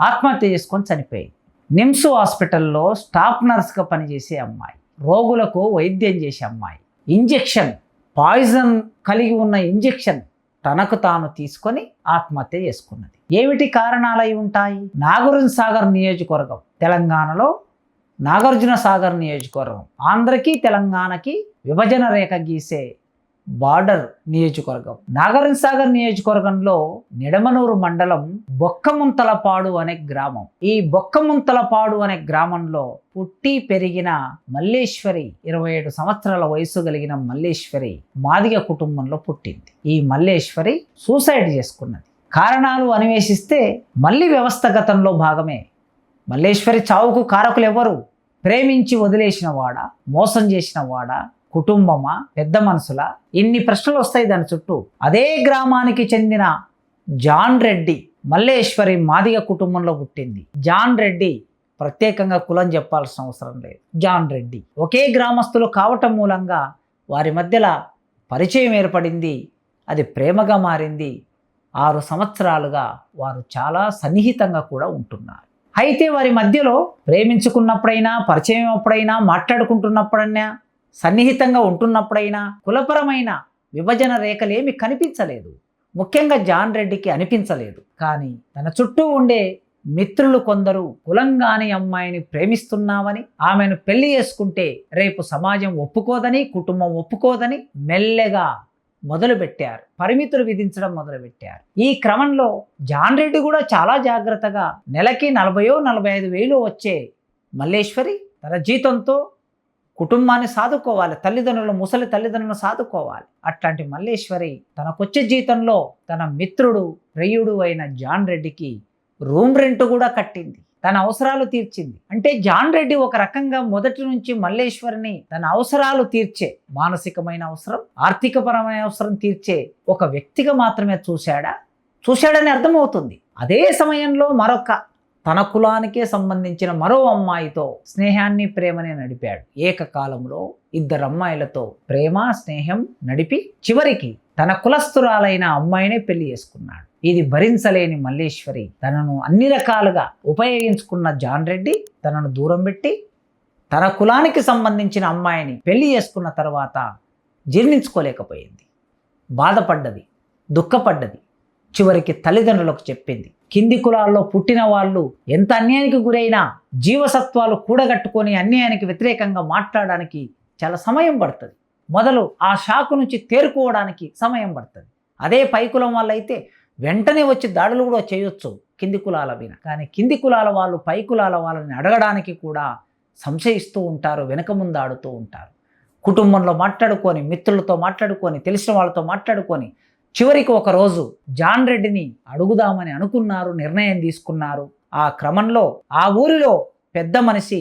ఆత్మహత్య చేసుకొని చనిపోయింది నిమ్స్ హాస్పిటల్లో స్టాఫ్ నర్స్గా పనిచేసే అమ్మాయి. రోగులకు వైద్యం చేసే అమ్మాయి. ఇంజెక్షన్ పాయిజన్ కలిగి ఉన్న ఇంజెక్షన్ తనకు తాను తీసుకొని ఆత్మహత్య చేసుకున్నది. ఏమిటి కారణాలు అయి ఉంటాయి? నాగార్జున సాగర్ నియోజకవర్గం తెలంగాణలో నాగార్జున సాగర్ నియోజకవర్గం. ఆంధ్రకి తెలంగాణకి విభజన రేఖ గీసే బార్డర్ నియోజకవర్గం. నాగార్జున సాగర్ నియోజకవర్గంలో నిడమనూరు మండలం బొక్కముంతలపాడు అనే గ్రామం. ఈ బొక్కముంతలపాడు అనే గ్రామంలో పుట్టి పెరిగిన మల్లేశ్వరి ఇరవై ఏడు సంవత్సరాల వయసు కలిగిన మల్లేశ్వరి మాదిగ కుటుంబంలో పుట్టింది. ఈ మల్లేశ్వరి సూసైడ్ చేసుకున్నది. కారణాలు అన్వేషిస్తే మళ్ళీ వ్యవస్థగతంలో భాగమే. మల్లేశ్వరి చావుకు కారకులు ఎవరు ప్రేమించి వదిలేసిన వాడా? మోసం చేసిన వాడా? కుటుంబమా పెద్ద మనసుల? ఇన్ని ప్రశ్నలు వస్తాయి దాని చుట్టూ? అదే గ్రామానికి చెందిన జాన్ రెడ్డి మల్లేశ్వరి మాదిగ కుటుంబంలో పుట్టింది. జాన్ రెడ్డి ప్రత్యేకంగా కులం చెప్పాల్సిన అవసరం లేదు. జాన్ రెడ్డి ఒకే గ్రామస్తులు కావటం మూలంగా వారి మధ్యలో పరిచయం ఏర్పడింది. అది ప్రేమగా మారింది. ఆరు సంవత్సరాలుగా వారు చాలా సన్నిహితంగా కూడా ఉంటున్నారు. అయితే వారి మధ్యలో ప్రేమించుకున్నప్పుడైనా పరిచయం అప్పుడైనా మాట్లాడుకుంటున్నప్పుడైనా సన్నిహితంగా ఉంటున్నప్పుడైనా కులపరమైన విభజన రేఖలేమి కనిపించలేదు. ముఖ్యంగా జాన్ రెడ్డికి అనిపించలేదు. కానీ తన చుట్టూ ఉండే మిత్రులు కొందరు కులంగాని అమ్మాయిని ప్రేమిస్తున్నామని ఆమెను పెళ్ళి చేసుకుంటే రేపు సమాజం ఒప్పుకోదని కుటుంబం ఒప్పుకోదని మెల్లగా మొదలుపెట్టారు. పరిమితులు విధించడం మొదలుపెట్టారు. ఈ క్రమంలో జాన్ రెడ్డి కూడా చాలా జాగ్రత్తగా నెలకి నలభయో నలభై ఐదు వేలు వచ్చే మల్లేశ్వరి తన జీతంతో కుటుంబాన్ని సాదుకోవాలి తల్లిదండ్రులు ముసలి తల్లిదండ్రులను సాదుకోవాలి. అట్లాంటి మల్లేశ్వరి తనకొచ్చే జీతంలో తన మిత్రుడు ప్రియుడు అయిన జాన్ రెడ్డికి రూమ్ రెంట్ కూడా కట్టింది. తన అవసరాలు తీర్చింది. అంటే జాన్ రెడ్డి ఒక రకంగా మొదటి నుంచి మల్లేశ్వరిని తన అవసరాలు తీర్చే మానసికమైన అవసరం ఆర్థికపరమైన అవసరం తీర్చే ఒక వ్యక్తిగా మాత్రమే చూశాడా? చూశాడని అర్థమవుతుంది. అదే సమయంలో మరొక తన కులానికే సంబంధించిన మరో అమ్మాయితో స్నేహాన్ని ప్రేమని నడిపాడు. ఏకకాలంలో ఇద్దరు అమ్మాయిలతో ప్రేమ స్నేహం నడిపి చివరికి తన కులస్తురాలైన అమ్మాయినే పెళ్ళి చేసుకున్నాడు. ఇది భరించలేని మల్లేశ్వరి. తనను అన్ని రకాలుగా ఉపయోగించుకున్న జాన్ రెడ్డి తనను దూరం పెట్టి తన కులానికి సంబంధించిన అమ్మాయిని పెళ్ళి చేసుకున్న తర్వాత జీర్ణించుకోలేకపోయింది. బాధపడ్డది దుఃఖపడ్డది. చివరికి తల్లిదండ్రులకు చెప్పింది కింది కులాల్లో పుట్టిన వాళ్ళు ఎంత అన్యాయానికి గురైనా జీవసత్వాలు కూడగట్టుకొని అన్యాయానికి వ్యతిరేకంగా మాట్లాడడానికి చాలా సమయం పడుతుంది. మొదలు ఆ షాకు నుంచి తేరుకోవడానికి సమయం పడుతుంది. అదే పై కులం వాళ్ళైతే వెంటనే వచ్చి దాడులు కూడా చేయొచ్చు కింది కులాల మీద. కానీ కింది కులాల వాళ్ళు పై కులాల వాళ్ళని అడగడానికి కూడా సంశయిస్తూ ఉంటారు వెనక ముందు ఆడుతూ ఉంటారు. కుటుంబంలో మాట్లాడుకొని మిత్రులతో మాట్లాడుకొని తెలిసిన వాళ్ళతో మాట్లాడుకొని చివరికి ఒక రోజు జాన్ రెడ్డిని అడుగుదామని అనుకున్నారు నిర్ణయం తీసుకున్నారు. ఆ క్రమంలో ఆ ఊరిలో పెద్ద మనిషి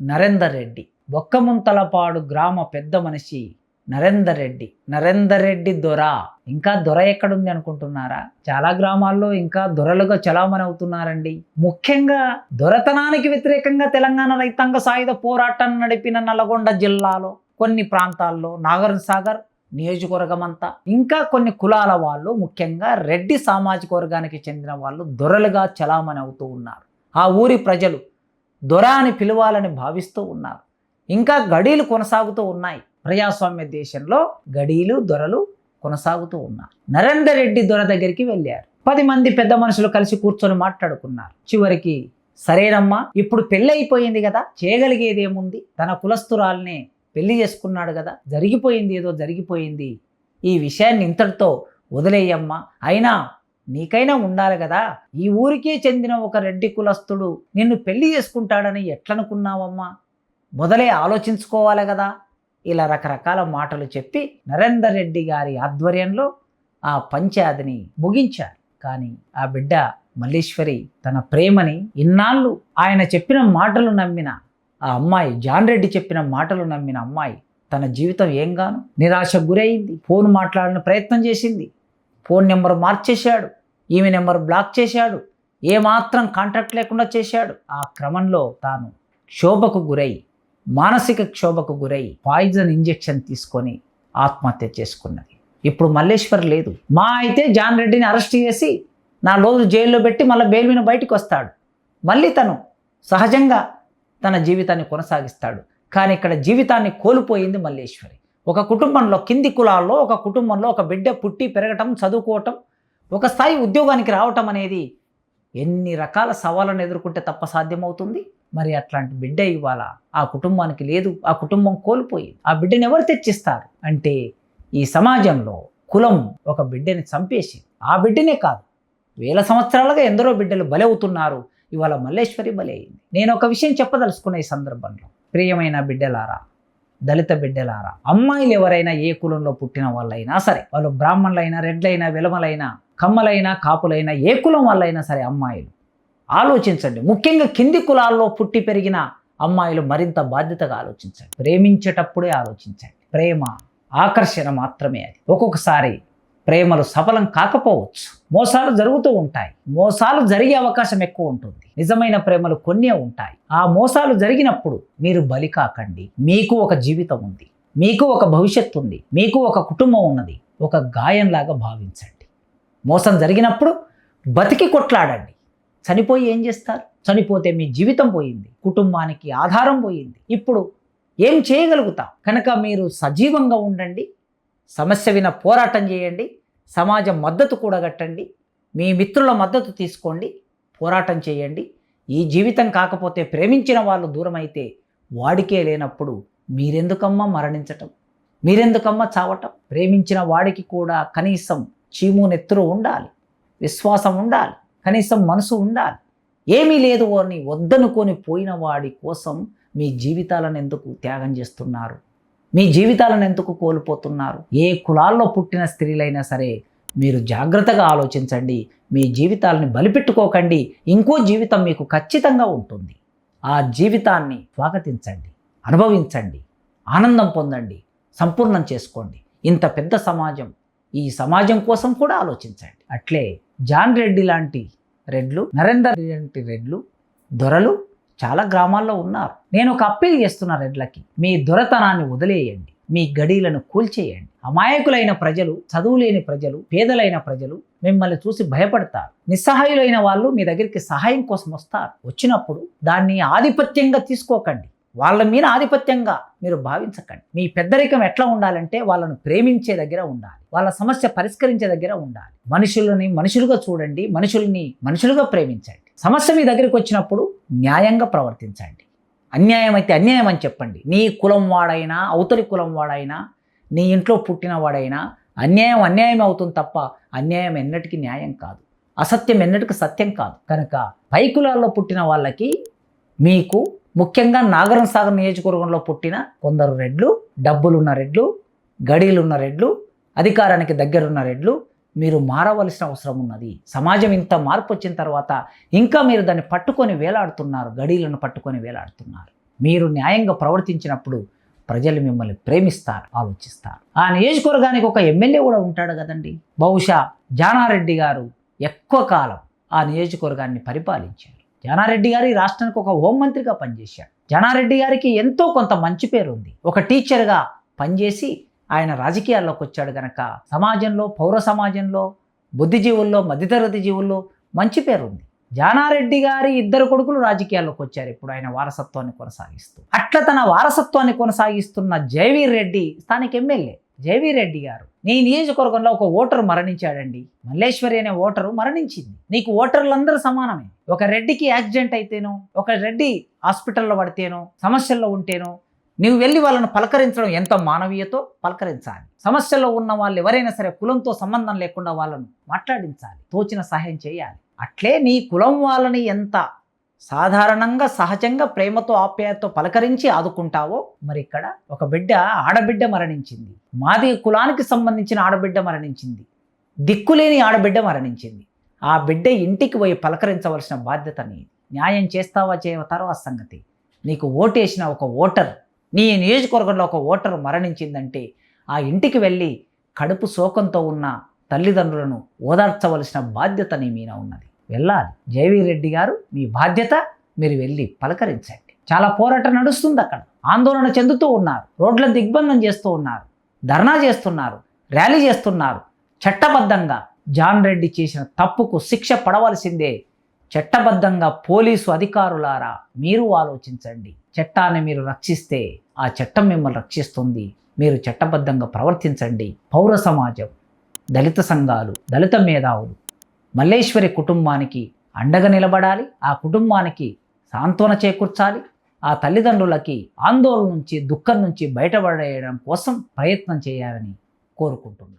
నరేందర్ రెడ్డి. బొక్కముంతలపాడు గ్రామ పెద్ద మనిషి నరేందర్ రెడ్డి. నరేందర్ రెడ్డి దొర. ఇంకా దొర ఎక్కడుంది అనుకుంటున్నారా? చాలా గ్రామాల్లో ఇంకా దొరలుగా చలామణి అవుతున్నారండి. ముఖ్యంగా దొరతనానికి వ్యతిరేకంగా తెలంగాణ రైతాంగ సాయుధ పోరాటం నడిపిన నల్గొండ జిల్లాలో కొన్ని ప్రాంతాల్లో నాగర్ సాగర్ నియోజకవర్గమంతా. ఇంకా కొన్ని కులాల వాళ్ళు ముఖ్యంగా రెడ్డి సామాజిక వర్గానికి చెందిన వాళ్ళు దొరలుగా చలామణి అవుతూ ఉన్నారు. ఆ ఊరి ప్రజలు దొర అని పిలవాలని భావిస్తూ ఉన్నారు. ఇంకా గడీలు కొనసాగుతూ ఉన్నాయి. ప్రజాస్వామ్య దేశంలో గడీలు దొరలు కొనసాగుతూ ఉన్నారు. నరేందర్ రెడ్డి దొర దగ్గరికి వెళ్ళారు. పది మంది పెద్ద మనుషులు కలిసి కూర్చొని మాట్లాడుకున్నారు. చివరికి సరేనమ్మా ఇప్పుడు పెళ్ళైపోయింది కదా చేయగలిగేదేముంది? తన కులస్తురాల్ని పెళ్ళి చేసుకున్నాడు కదా జరిగిపోయింది ఏదో జరిగిపోయింది. ఈ విషయాన్ని ఇంతటితో వదిలేయమ్మా. అయినా నీకైనా ఉండాలి కదా. ఈ ఊరికే చెందిన ఒక రెడ్డి కులస్తుడు నిన్ను పెళ్ళి చేసుకుంటాడని ఎట్లనుకున్నావమ్మా? మొదలే ఆలోచించుకోవాలి కదా. ఇలా రకరకాల మాటలు చెప్పి నరేందర్ రెడ్డి గారి ఆధ్వర్యంలో ఆ పంచాదిని ముగించారు. కానీ ఆ బిడ్డ మల్లీశ్వరి తన ప్రేమని ఇన్నాళ్ళు ఆయన చెప్పిన మాటలు నమ్మిన ఆ అమ్మాయి జాన్ రెడ్డి చెప్పిన మాటలు నమ్మిన అమ్మాయి తన జీవితం ఏం గాను? నిరాశకు గురైంది. ఫోన్ మాట్లాడిన ప్రయత్నం చేసింది. ఫోన్ నెంబర్ మార్చేశాడు ఈమె నెంబర్ బ్లాక్ చేశాడు. ఏమాత్రం కాంటాక్ట్ లేకుండా చేశాడు. ఆ క్రమంలో తాను క్షోభకు గురై మానసిక క్షోభకు గురై పాయిజన్ ఇంజెక్షన్ తీసుకొని ఆత్మహత్య చేసుకున్నది. ఇప్పుడు మల్లేశ్వర్ లేదు. మా అయితే జాన్ రెడ్డిని అరెస్ట్ చేసి నా రోజు జైల్లో పెట్టి మళ్ళీ బెయిల్ మీద బయటకు వస్తాడు. మళ్ళీ తను సహజంగా తన జీవితాన్ని కొనసాగిస్తాడు. కానీ ఇక్కడ జీవితాన్ని కోల్పోయింది మల్లేశ్వరి. ఒక కుటుంబంలో కింది కులాల్లో ఒక కుటుంబంలో ఒక బిడ్డ పుట్టి పెరగటం చదువుకోవటం ఒక స్థాయి ఉద్యోగానికి రావటం అనేది ఎన్ని రకాల సవాళ్ళను ఎదుర్కొంటే తప్ప సాధ్యమవుతుంది? మరి అట్లాంటి బిడ్డ ఇవాళ ఆ కుటుంబానికి లేదు. ఆ కుటుంబం కోల్పోయింది. ఆ బిడ్డని ఎవరు తెచ్చిస్తారు? అంటే ఈ సమాజంలో కులం ఒక బిడ్డని చంపేసి ఆ బిడ్డనే కాదు. వేల సంవత్సరాలుగా ఎందరో బిడ్డలు బలవుతున్నారు. ఇవాళ మల్లేశ్వరి బలి అయింది. నేను ఒక విషయం చెప్పదలుచుకున్న ఈ సందర్భంలో. ప్రియమైన బిడ్డలారా దళిత బిడ్డలారా అమ్మాయిలు ఎవరైనా ఏ కులంలో పుట్టిన వాళ్ళైనా సరే వాళ్ళు బ్రాహ్మణులైనా రెడ్లైనా విలమలైనా కమ్మలైనా కాపులైనా ఏ కులం వాళ్ళైనా సరే అమ్మాయిలు ఆలోచించండి. ముఖ్యంగా కింది కులాల్లో పుట్టి పెరిగిన అమ్మాయిలు మరింత బాధ్యతగా ఆలోచించండి. ప్రేమించేటప్పుడే ఆలోచించండి. ప్రేమ ఆకర్షణ మాత్రమే అది. ఒక్కొక్కసారి ప్రేమలు సఫలం కాకపోవచ్చు. మోసాలు జరుగుతూ ఉంటాయి. మోసాలు జరిగే అవకాశం ఎక్కువ ఉంటుంది. నిజమైన ప్రేమలు కొన్నే ఉంటాయి. ఆ మోసాలు జరిగినప్పుడు మీరు బలి కాకండి. మీకు ఒక జీవితం ఉంది. మీకు ఒక భవిష్యత్తు ఉంది. మీకు ఒక కుటుంబం ఉన్నది. ఒక గాయంలాగా భావించండి. మోసం జరిగినప్పుడు బతికి కొట్లాడండి. చనిపోయి ఏం చేస్తారు? చనిపోతే మీ జీవితం పోయింది. కుటుంబానికి ఆధారం పోయింది. ఇప్పుడు ఏం చేయగలుగుతాం? కనుక మీరు సజీవంగా ఉండండి. సమస్య విన పోరాటం చేయండి. సమాజం మద్దతు కూడగట్టండి మీ మిత్రుల మద్దతు తీసుకోండి. పోరాటం చేయండి. ఈ జీవితం కాకపోతే ప్రేమించిన వాళ్ళు దూరమైతే వాడికే లేనప్పుడు మీరెందుకమ్మా మరణించటం? మీరెందుకమ్మా చావటం? ప్రేమించిన వాడికి కూడా కనీసం చీము నెత్తురు ఉండాలి. విశ్వాసం ఉండాలి. కనీసం మనసు ఉండాలి. ఏమీ లేదు అని వద్దనుకొని పోయిన వాడి కోసం మీ జీవితాలను ఎందుకు త్యాగం చేస్తున్నారు? మీ జీవితాలను ఎందుకు కోల్పోతున్నారు? ఏ కులాల్లో పుట్టిన స్త్రీలైనా సరే మీరు జాగ్రత్తగా ఆలోచించండి మీ జీవితాలని బలిపెట్టుకోకండి ఇంకో జీవితం మీకు ఖచ్చితంగా ఉంటుంది. ఆ జీవితాన్ని స్వాగతించండి అనుభవించండి ఆనందం పొందండి సంపూర్ణం చేసుకోండి. ఇంత పెద్ద సమాజం ఈ సమాజం కోసం కూడా ఆలోచించండి. అట్లే జాన్ రెడ్డి లాంటి రెడ్లు నరేందర్ లాంటి రెడ్లు దొరలు చాలా గ్రామాల్లో ఉన్నారు. నేను ఒక అప్పీల్ చేస్తున్న రెడ్లకి మీ దొరతనాన్ని వదిలేయండి. మీ గడీలను కూల్చేయండి. అమాయకులైన ప్రజలు చదువులేని ప్రజలు పేదలైన ప్రజలు మిమ్మల్ని చూసి భయపడతారు. నిస్సహాయులైన వాళ్ళు మీ దగ్గరికి సహాయం కోసం వస్తారు. వచ్చినప్పుడు దాన్ని ఆధిపత్యంగా తీసుకోకండి. వాళ్ళ మీద ఆధిపత్యంగా మీరు భావించకండి. మీ పెద్దరికం ఎట్లా ఉండాలంటే వాళ్ళను ప్రేమించే దగ్గర ఉండాలి. వాళ్ళ సమస్య పరిష్కరించే దగ్గర ఉండాలి. మనుషులని మనుషులుగా చూడండి. మనుషుల్ని మనుషులుగా ప్రేమించండి. సమస్య మీ దగ్గరికి వచ్చినప్పుడు న్యాయంగా ప్రవర్తించండి. అన్యాయం అయితే అన్యాయం అని చెప్పండి. నీ కులం వాడైనా అవతలి కులం వాడైనా నీ ఇంట్లో పుట్టిన వాడైనా అన్యాయం అన్యాయం అవుతుంది తప్ప అన్యాయం ఎన్నటికీ న్యాయం కాదు. అసత్యం ఎన్నటికీ సత్యం కాదు. కనుక పై కులాల్లో పుట్టిన వాళ్ళకి మీకు ముఖ్యంగా నాగరం సాగర్ నియోజకవర్గంలో పుట్టిన కొందరు రెడ్లు డబ్బులున్న రెడ్లు గడీలున్న రెడ్లు అధికారానికి దగ్గరున్న రెడ్లు మీరు మారవలసిన అవసరం ఉన్నది. సమాజం ఇంత మార్పు వచ్చిన తర్వాత ఇంకా మీరు దాన్ని పట్టుకొని వేలాడుతున్నారు గడీలను పట్టుకొని వేలాడుతున్నారు. మీరు న్యాయంగా ప్రవర్తించినప్పుడు ప్రజలు మిమ్మల్ని ప్రేమిస్తారు ఆలోచిస్తారు. ఆ నియోజకవర్గానికి ఒక ఎమ్మెల్యే కూడా ఉంటాడు కదండి. బహుశా జానారెడ్డి గారు ఎక్కువ కాలం ఆ నియోజకవర్గాన్ని పరిపాలించారు. జానారెడ్డి గారు ఈ రాష్ట్రానికి ఒక హోంమంత్రిగా పనిచేశారు జానారెడ్డి గారికి ఎంతో కొంత మంచి పేరు ఉంది ఒక టీచర్గా పనిచేసి ఆయన రాజకీయాల్లోకి వచ్చాడు గనక. సమాజంలో పౌర సమాజంలో బుద్ధిజీవుల్లో మధ్యతరగతి జీవుల్లో మంచి పేరు ఉంది జానారెడ్డి గారి ఇద్దరు కొడుకులు రాజకీయాల్లోకి వచ్చారు ఇప్పుడు ఆయన వారసత్వాన్ని కొనసాగిస్తూ. అట్లా తన వారసత్వాన్ని కొనసాగిస్తున్న జయవీర్ రెడ్డి స్థానిక ఎమ్మెల్యే. జయవీర్ రెడ్డి గారు నీ నియోజకవర్గంలో ఒక ఓటరు మరణించాడండి. మల్లేశ్వరి అనే ఓటరు మరణించింది. నీకు ఓటర్లందరూ సమానమే. ఒక రెడ్డికి యాక్సిడెంట్ అయితేనో ఒక రెడ్డి హాస్పిటల్లో పడితేనో సమస్యల్లో ఉంటేనో నువ్వు వెళ్ళి వాళ్ళను పలకరించడం ఎంత మానవీయతో? పలకరించాలి. సమస్యలో ఉన్న వాళ్ళు ఎవరైనా సరే కులంతో సంబంధం లేకుండా వాళ్ళను మాట్లాడించాలి. తోచిన సహాయం చేయాలి. అట్లే నీ కులం వాళ్ళని ఎంత సాధారణంగా సహజంగా ప్రేమతో ఆప్యాయతతో పలకరించి ఆదుకుంటావో మరి ఇక్కడ ఒక బిడ్డ ఆడబిడ్డ మరణించింది. మాది కులానికి సంబంధించిన ఆడబిడ్డ మరణించింది. దిక్కులేని ఆడబిడ్డ మరణించింది. ఆ బిడ్డ ఇంటికి పోయి పలకరించవలసిన బాధ్యత నీ న్యాయం చేస్తావా చేయవ? తర్వాత సంగతి. నీకు ఓటేసిన ఒక ఓటర్ నీ నియోజకవర్గంలో ఒక ఓటరు మరణించిందంటే ఆ ఇంటికి వెళ్ళి కడుపు శోకంతో ఉన్న తల్లిదండ్రులను ఓదార్చవలసిన బాధ్యత నీ మీద ఉన్నది. వెళ్ళాలి. జయవీర్ రెడ్డి గారు మీ బాధ్యత మీరు వెళ్ళి పలకరించండి. చాలా పోరాటం నడుస్తుంది అక్కడ. ఆందోళన చెందుతూ ఉన్నారు. రోడ్ల దిగ్బంధం చేస్తూ ఉన్నారు. ధర్నా చేస్తున్నారు. ర్యాలీ చేస్తున్నారు. చట్టబద్ధంగా జాన్ రెడ్డి చేసిన తప్పుకు శిక్ష పడవలసిందే. చట్టబద్ధంగా పోలీసు అధికారులారా మీరు ఆలోచించండి. చట్టాన్ని మీరు రక్షిస్తే ఆ చట్టం మిమ్మల్ని రక్షిస్తుంది. మీరు చట్టబద్ధంగా ప్రవర్తించండి. పౌర సమాజం దళిత సంఘాలు దళిత మేధావులు మల్లేశ్వరి కుటుంబానికి అండగా నిలబడాలి. ఆ కుటుంబానికి సాంత్వన చేకూర్చాలి. ఆ తల్లిదండ్రులకి ఆందోళన నుంచి దుఃఖం నుంచి బయటపడేయడం కోసం ప్రయత్నం చేయాలని కోరుకుంటున్నాను.